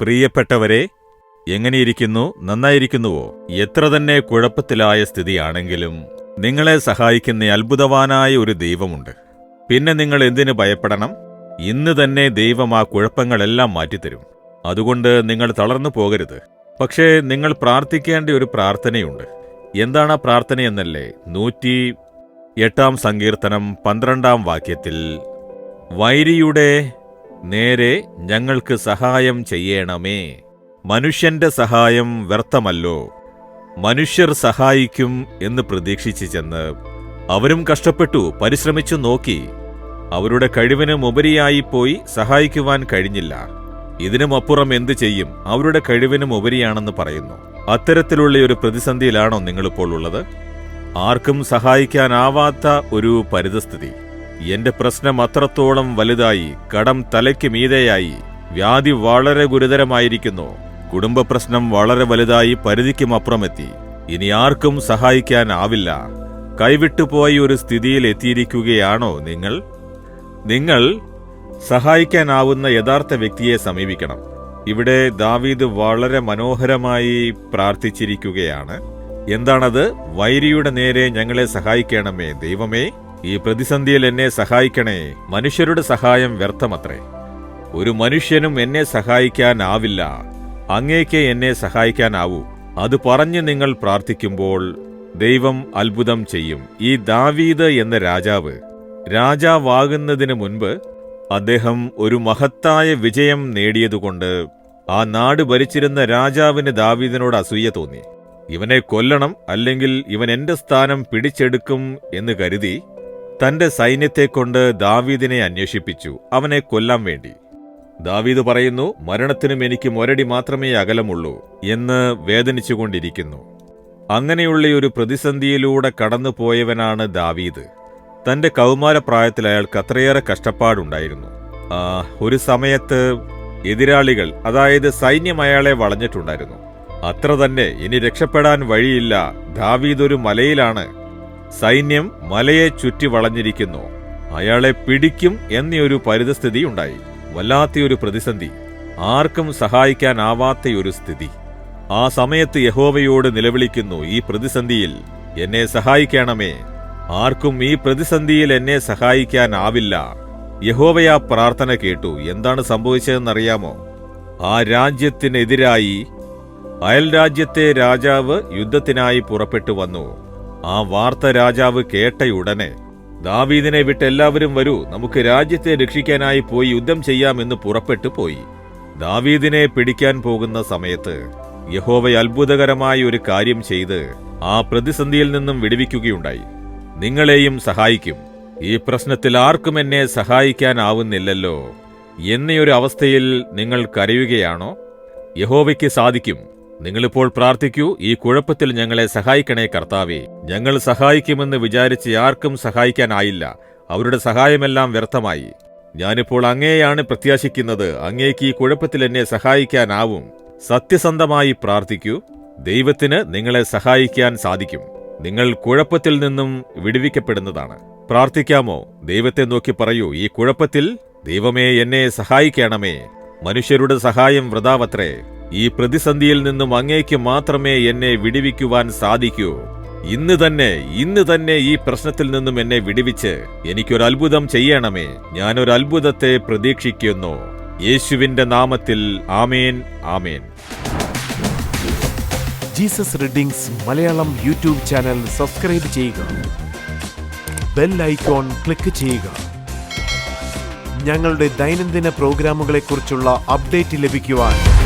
പ്രിയപ്പെട്ടവരെ എങ്ങനെയിരിക്കുന്നു? നന്നായിരിക്കുന്നുവോ? എത്ര തന്നെ കുഴപ്പത്തിലായ സ്ഥിതിയാണെങ്കിലും നിങ്ങളെ സഹായിക്കുന്ന അത്ഭുതവാനായ ഒരു ദൈവമുണ്ട്. പിന്നെ നിങ്ങൾ എന്തിനു ഭയപ്പെടണം? ഇന്ന് തന്നെ ദൈവം ആ കുഴപ്പങ്ങളെല്ലാം മാറ്റിത്തരും. അതുകൊണ്ട് നിങ്ങൾ തളർന്നു പോകരുത്. പക്ഷേ നിങ്ങൾ പ്രാർത്ഥിക്കേണ്ട ഒരു പ്രാർത്ഥനയുണ്ട്. എന്താണ് ആ പ്രാർത്ഥനയെന്നല്ലേ നൂറ്റി എട്ടാം സങ്കീർത്തനം പന്ത്രണ്ടാം വാക്യത്തിൽ വൈരിയുടെ നേരെ ഞങ്ങൾക്ക് സഹായം ചെയ്യണമേ. മനുഷ്യന്റെ സഹായം വ്യർത്ഥമല്ലോ. മനുഷ്യർ സഹായിക്കും എന്ന് പ്രതീക്ഷിച്ചു ചെന്ന് അവരും കഷ്ടപ്പെട്ടു പരിശ്രമിച്ചു നോക്കി. അവരുടെ കഴിവിനും ഉപരിയായി പോയി സഹായിക്കുവാൻ കഴിഞ്ഞില്ല. ഇതിനുമപ്പുറം എന്തു ചെയ്യും? അവരുടെ കഴിവിനും ഉപരിയാണെന്ന് പറയുന്നു. അത്തരത്തിലുള്ള ഒരു പ്രതിസന്ധിയിലാണോ നിങ്ങളിപ്പോൾ ഉള്ളത്? ആർക്കും സഹായിക്കാനാവാത്ത ഒരു പരിതസ്ഥിതി. എന്റെ പ്രശ്നം അത്രത്തോളം വലുതായി കടം തലയ്ക്ക് മീതെയായി വ്യാധി വളരെ ഗുരുതരമായിരിക്കുന്നു. കുടുംബ പ്രശ്നം വളരെ വലുതായി പരിധിക്കും അപ്പുറമെത്തി. ഇനി ആർക്കും സഹായിക്കാനാവില്ല. കൈവിട്ടുപോയി ഒരു സ്ഥിതിയിൽ എത്തിയിരിക്കുകയാണോ നിങ്ങൾ? നിങ്ങൾ സഹായിക്കാനാവുന്ന യഥാർത്ഥ വ്യക്തിയെ സമീപിക്കണം. ഇവിടെ ദാവീദ് വളരെ മനോഹരമായി പ്രാർത്ഥിച്ചിരിക്കുകയാണ്. എന്താണത്? വൈരിയുടെ നേരെ ഞങ്ങളെ സഹായിക്കണമേ ദൈവമേ. ഈ പ്രതിസന്ധിയിൽ എന്നെ സഹായിക്കണേ. മനുഷ്യരുടെ സഹായം വ്യർത്ഥമത്രേ. ഒരു മനുഷ്യനും എന്നെ സഹായിക്കാനാവില്ല. അങ്ങേക്ക് എന്നെ സഹായിക്കാനാവൂ. അത് പറഞ്ഞ് നിങ്ങൾ പ്രാർത്ഥിക്കുമ്പോൾ ദൈവം അത്ഭുതം ചെയ്യും. ഈ ദാവീദ് എന്ന രാജാവ് രാജാവാകുന്നതിന് മുൻപ് അദ്ദേഹം ഒരു മഹത്തായ വിജയം നേടിയതുകൊണ്ട് ആ നാട് ഭരിച്ചിരുന്ന രാജാവിന് ദാവീദിനോട് അസൂയ തോന്നി. ഇവനെ കൊല്ലണം അല്ലെങ്കിൽ ഇവൻ എന്റെ സ്ഥാനം പിടിച്ചെടുക്കും എന്ന് കരുതി തന്റെ സൈന്യത്തെക്കൊണ്ട് ദാവീദിനെ അന്വേഷിപ്പിച്ചു അവനെ കൊല്ലാൻ വേണ്ടി. ദാവീദ് പറയുന്നു മരണത്തിനും എനിക്ക് മൊരടി മാത്രമേ അകലമുള്ളൂ എന്ന് വേദനിച്ചുകൊണ്ടിരിക്കുന്നു. അങ്ങനെയുള്ള ഒരു പ്രതിസന്ധിയിലൂടെ കടന്നുപോയവനാണ് ദാവീദ്. തന്റെ കൗമാരപ്രായത്തിൽ അയാൾക്ക് അത്രയേറെ കഷ്ടപ്പാടുണ്ടായിരുന്നു. ഒരു സമയത്ത് എതിരാളികൾ അതായത് സൈന്യം അയാളെ വളഞ്ഞിട്ടുണ്ടായിരുന്നു. അത്ര തന്നെ ഇനി രക്ഷപ്പെടാൻ വഴിയില്ല. ദാവീദ് ഒരു മലയിലാണ്. സൈന്യം മലയെ ചുറ്റി വളഞ്ഞിരിക്കുന്നു. അയാളെ പിടിക്കും എന്നൊരു പരിതസ്ഥിതി ഉണ്ടായി. വല്ലാത്തൊരു പ്രതിസന്ധി. ആർക്കും സഹായിക്കാനാവാത്തയൊരു സ്ഥിതി. ആ സമയത്ത് യഹോവയോട് നിലവിളിക്കുന്നു ഈ പ്രതിസന്ധിയിൽ എന്നെ സഹായിക്കണമേ. ആർക്കും ഈ പ്രതിസന്ധിയിൽ എന്നെ സഹായിക്കാനാവില്ല. യഹോവയ പ്രാർത്ഥന കേട്ടു. എന്താണ് സംഭവിച്ചതെന്നറിയാമോ? ആ രാജ്യത്തിനെതിരായി അയൽ രാജ്യത്തെ രാജാവ് യുദ്ധത്തിനായി പുറപ്പെട്ടു വന്നു. ആ വാർത്ത രാജാവ് കേട്ടയുടനെ ദാവീദിനെ വിട്ട് എല്ലാവരും വരൂ നമുക്ക് രാജ്യത്തെ രക്ഷിക്കാനായി പോയി യുദ്ധം ചെയ്യാമെന്ന് പുറപ്പെട്ടു പോയി. ദാവീദിനെ പിടിക്കാൻ പോകുന്ന സമയത്ത് യഹോവ അത്ഭുതകരമായ ഒരു കാര്യം ചെയ്ത് ആ പ്രതിസന്ധിയിൽ നിന്നും വിടുവിക്കുകയുണ്ടായി. നിങ്ങളെയും സഹായിക്കും. ഈ പ്രശ്നത്തിൽ ആർക്കും എന്നെ സഹായിക്കാനാവുന്നില്ലല്ലോ. ഒരു അവസ്ഥയിൽ നിങ്ങൾ കരയുകയാണോ? യഹോവയ്ക്ക് സാധിക്കും. നിങ്ങളിപ്പോൾ പ്രാർത്ഥിക്കൂ ഈ കുഴപ്പത്തിൽ ഞങ്ങളെ സഹായിക്കണേ കർത്താവേ. ഞങ്ങൾ സഹായിക്കുമെന്ന് വിചാരിച്ച് ആർക്കും സഹായിക്കാനായില്ല. അവരുടെ സഹായമെല്ലാം വ്യർത്ഥമായി. ഞാനിപ്പോൾ അങ്ങേയാണ് പ്രത്യാശിക്കുന്നത്. അങ്ങേക്ക് ഈ കുഴപ്പത്തിൽ എന്നെ സഹായിക്കാനാവും. സത്യസന്ധമായി പ്രാർത്ഥിക്കൂ. ദൈവത്തിന് നിങ്ങളെ സഹായിക്കാൻ സാധിക്കും. നിങ്ങൾ കുഴപ്പത്തിൽ നിന്നും വിടുവിക്കപ്പെടുന്നതാണ്. പ്രാർത്ഥിക്കാമോ? ദൈവത്തെ നോക്കി പറയൂ. ഈ കുഴപ്പത്തിൽ ദൈവമേ എന്നെ സഹായിക്കണമേ. മനുഷ്യരുടെ സഹായം വൃതാവത്രേ ഈ പ്രതിസന്ധിയിൽ നിന്നും അങ്ങേക്ക് മാത്രമേ എന്നെ വിടിവിക്കുവാൻ സാധിക്കൂ. ഇന്ന് തന്നെ ഇന്ന് തന്നെ ഈ പ്രശ്നത്തിൽ നിന്നും എന്നെ വിടിവിച്ച് എനിക്കൊരു അത്ഭുതം ചെയ്യണമേ. ഞാനൊരു അത്ഭുതത്തെ പ്രതീക്ഷിക്കുന്നു. യേശുവിന്റെ നാമത്തിൽ ആമേൻ ആമേൻ. Jesus readings Malayalam YouTube channel subscribe ചെയ്യുക. ബെൽ ഐക്കോൺ ക്ലിക്ക് ചെയ്യുക. ഞങ്ങളുടെ ദൈനംദിന പ്രോഗ്രാമുകളെക്കുറിച്ചുള്ള അപ്ഡേറ്റ് ലഭിക്കുവാൻ